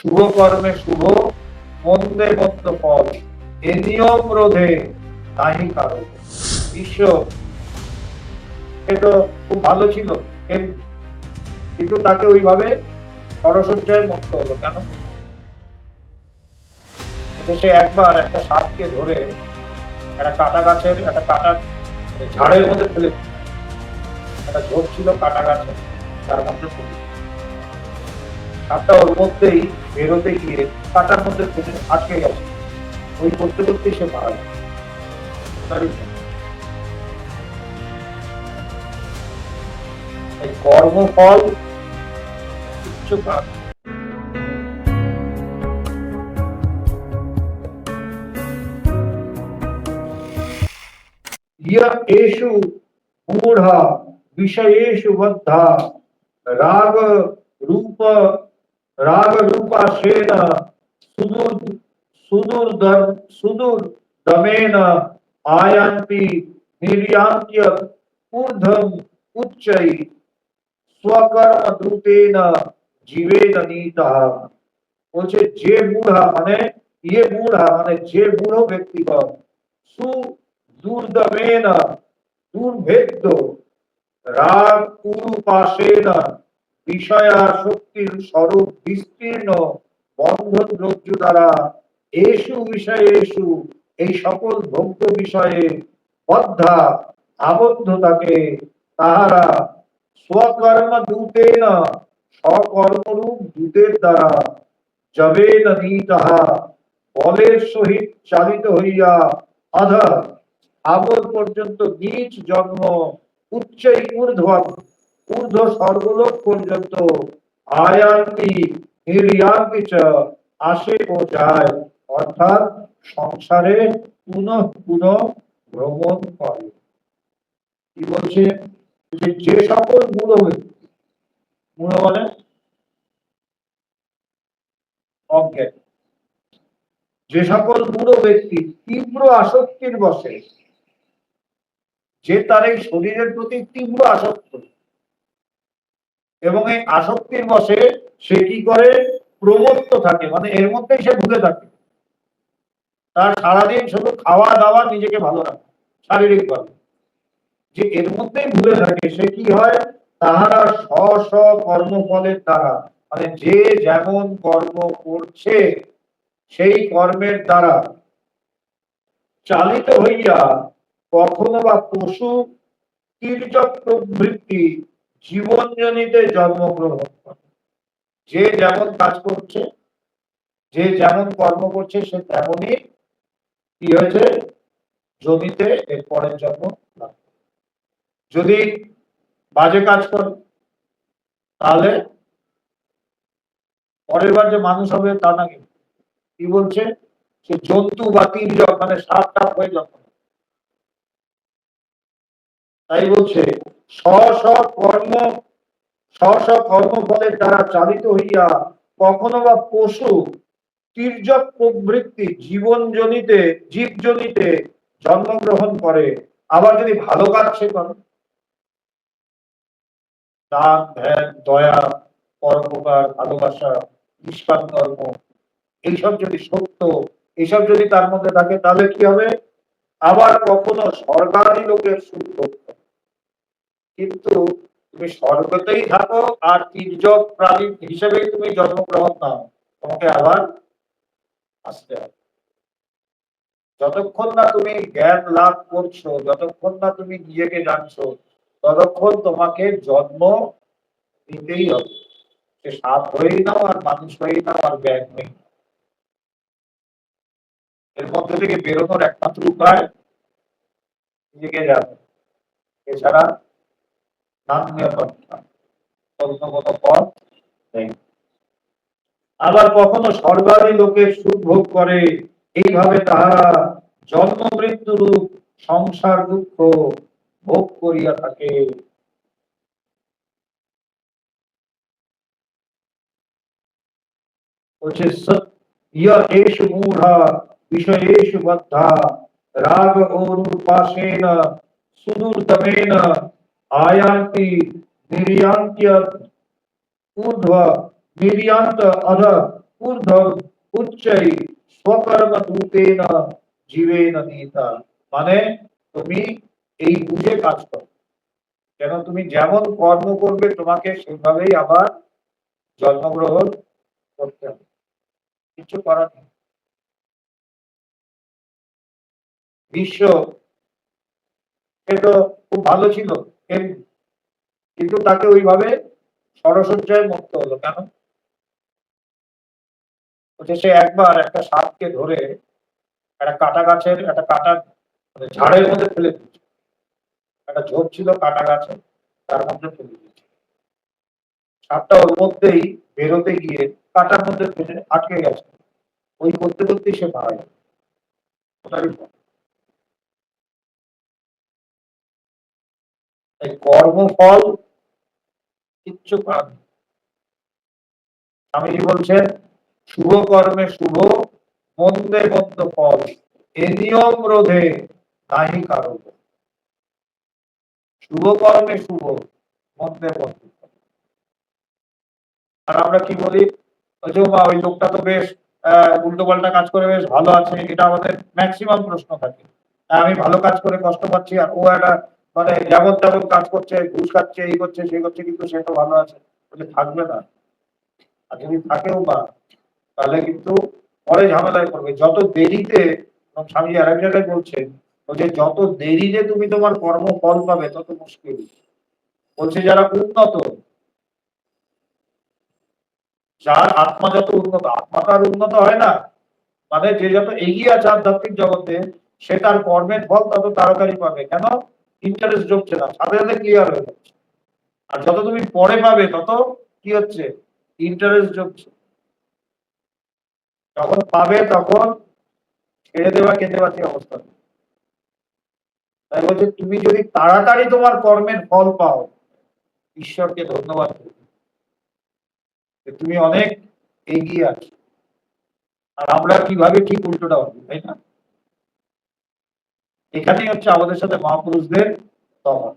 শুভ কর্মে শুভ, মন্দে মন্দ ফল। এ নিয়ম রোধে তাই কারণ বিশ্ব তো খুব ভালো ছিল। কিন্তু তাকে ওইভাবে সরসজ্জায় মুক্ত হলো কেন? সে একবার একটা সাপকে ধরে একটা কাটা গাছের, একটা কাটা ঝাড়ের মধ্যে ফেলে একটা ঝোপ ছিল কাটা গাছে তার মধ্যে ফেলে দিল। সাপটা ওর মধ্যেই বেরোতে গিয়ে কাটার মধ্যে ফেলে আটকে গেছে ওই করতে করতে সে মারা গেল তারই জন্য। এই কর্মফল কিচ্ছু কাজ य एषु मूढ़ा विषयेषु बद्धा राग रूप राग रूपा शेन सुदूर सुदूर धर्म सुदूर दमेन आयांति निर्यांत्य ऊर्धम उच्चई स्वकर्म द्रुतेन जीवेन नीतः। बोलते जे बूढ़ा माने, ये बूढ़ा माने, जे बूढ़ो व्यक्ति का सु दूर दमेन दूर भेद राग कुरु पाशेन विषया सुख বিষয়াসক্তির স্বরূপ বিস্তীর্ণ বন্ধন রজ্জু দ্বারা এসু বিষয়েষু এই সকল ভোগ্য বিষয়ে বদ্ধা আবদ্ধ থাকে তাহারা স্বকর্ম দূতেন স্বকর্মরূপ দূতের দ্বারা জবেন নীতাহা বলের সহিত চালিত হইয়া অধা আগর পর্যন্ত নিচ জন্ম উচ্চই ঊর্ধ্ব ঊর্ধ্ব স্বর্গলোক পর্যন্ত আয়ান্তি চ আসে ও যায়, অর্থাৎ সংসারে পুনঃ পুনঃ ভ্রমণ করে। কি বলছে? যে সকল মূল ব্যক্তি মূল মানে? অজ্ঞান। যে সকল বুড়ো ব্যক্তি তীব্র আসক্তির বসে, যে তার এই শরীরের প্রতি তীব্র আসক্ত এবং এই আসক্তির বসে সে কি করে? প্রমত্ত থাকে মানে এর মধ্যেই সে ঢুকে থাকে। তার সারাদিন শুধু খাওয়া দাওয়া নিজেকে ভালো রাখে শারীরিক ভাবে যে এর মধ্যেই ভুলে থাকে, সে কি হয়? তাহারা স্ব স্ব কর্মফলের দ্বারা মানে যে যেমন কর্ম করছে, সেই কর্মের দ্বারা চালিত হইয়া কখনো বা পশু তির্যক প্রবৃত্তি জীবনজনিতে জন্মগ্রহণ করে। যে যেমন কাজ করছে, যে যেমন কর্ম করছে, সে তেমনই কি হয়েছে? জমিতে এর পরের জন্ম লাভ। যদি বাজে কাজ করে, তাহলে পরের বার যে মানুষ হবে তা না কিন্তু কি বলছে? সে জন্তু বা তির্যক মানে সাপ টাপ হয়ে জন্ম তাই বলছে স্ব কর্ম স্ব দ্বারা চালিত হইয়া কখনো বা পশু প্রবৃত্তি, জীবনজনিতে, জীবজনিতে জন্মগ্রহণ করে। আবার যদি ভালো কাজ সে করে? দান, ধ্যান, দয়া, পরোপকার, ভালোবাসা নিষ্কাম কর্ম, এইসব যদি সত্য, এইসব যদি তার মধ্যে থাকে, তাহলে কি হবে? আবার কখনো সরকারি লোকের সুখ। কিন্তু তুমি স্বর্গতেই থাকো আর তির্যক প্রাণী হিসেবেই তুমি জন্মগ্রহণ নাও। তোমাকে আবার আসতে হবে। যতক্ষণ না তুমি জ্ঞান লাভ করছ, যতক্ষণ না তুমি নিজেকে জানছো, ততক্ষণ তোমাকে জন্ম নিতেই হবে। সে সাপ হয়েই নাও আর মানুষ হয়েই নাও আর জ্ঞান হয়েই এর মধ্যে থেকে বেরোনোর একমাত্র উপায় নিজেকে জানো। এছাড়া আবার কখনো স্বর্গাদী লোকের সুখ ভোগ করে, এইভাবে তাহারা জন্ম মৃত্যু রূপ সংসার দুঃখ ভোগ করিয়া থাকে। ইয় এষু মূঢ়া, বিষয়েষু বদ্ধা, রাগ ওরূপাশেন সুদূরতমেন আয়ান্তি নির্যান্ত্য ঊর্ধ্ব নির্যান্ত অধ ঊর্ধ্বম উচ্চৈ স্বকর্ম দূতেন জীবেন নীতা মানে তুমি এই বুঝে কাজ করো। কেন তুমি যেমন কর্ম করবে, তোমাকে সেভাবেই আবার জন্মগ্রহণ করতে হবে। কিছু করার নেই। বিশ্ব সে তো খুব ভালো ছিল। কিন্তু তাকে ওইভাবে সরসজ্জায় মুক্ত হলো কেন? সে একবার একটা সাপকে ধরে একটা কাটা গাছের, একটা কাটা মানে ঝাড়ের মধ্যে ফেলে দিয়েছে। একটা ঝোপ ছিল কাটা গাছে, তার মধ্যে ফেলে দিয়েছে। সাপটা ওর মধ্যেই বেরোতে গিয়ে কাটার মধ্যে ফেলে আটকে গেছে। ওই করতে করতেই সে মারা গেল। এই কর্মফল কিচ্ছু। স্বামীজি বলছেন, শুভ কর্মে শুভ, মন্দে মন্দ ফল, এ নিয়ম রোধে নাহি কারণ। শুভ কর্মে শুভ, মন্দে মন্দ আর আমরা কি বলি? ওই লোকটা তো বেশ উল্টো পাল্টা কাজ করে বেশ ভালো আছে, এটা আমাদের ম্যাক্সিমাম প্রশ্ন থাকে। আমি ভালো কাজ করে কষ্ট পাচ্ছি আর ও একটা মানে যেমন তেমন কাজ করছে, ঘুষ খাচ্ছে, এই করছে, সেই করছে, কিন্তু সে তো ভালো আছে, বলে থাকবে না। আর যদি থাকেও বা, তাহলে কিন্তু পরে ঝামেলায় পড়বে। যত দেরিতে স্বামী আরেক জায়গায় বলছেন বলছে যত দেরিতে তুমি তোমার কর্ম ফল পাবে, তত মুশকিল। বলছে, যারা উন্নত, যার আত্মা যত উন্নত, আত্মা তো আর উন্নত হয় না। মানে যে যত এগিয়ে আছে আধ্যাত্মিক জগতে, সে তার কর্মের ফল তত তাড়াতাড়ি পাবে। কেন? ইন্টারেস্ট জমছে না সাথে সাথে ক্লিয়ার হয়ে যাচ্ছে। আর যত তুমি পরে পাবে, তত কি হচ্ছে? ইন্টারেস্ট জমছে। যখন পাবে তখন ছেড়ে দেওয়া কেঁদে বাঁচি অবস্থা। তাই বলছে, তুমি যদি তাড়াতাড়ি তোমার কর্মের ফল পাও, ঈশ্বরকে ধন্যবাদ তুমি অনেক এগিয়ে আছো। আর আমরা কীভাবে ঠিক উল্টোটা হবে তাই না? এখানেই হচ্ছে আমাদের সাথে মহাপুরুষদের তফাৎ।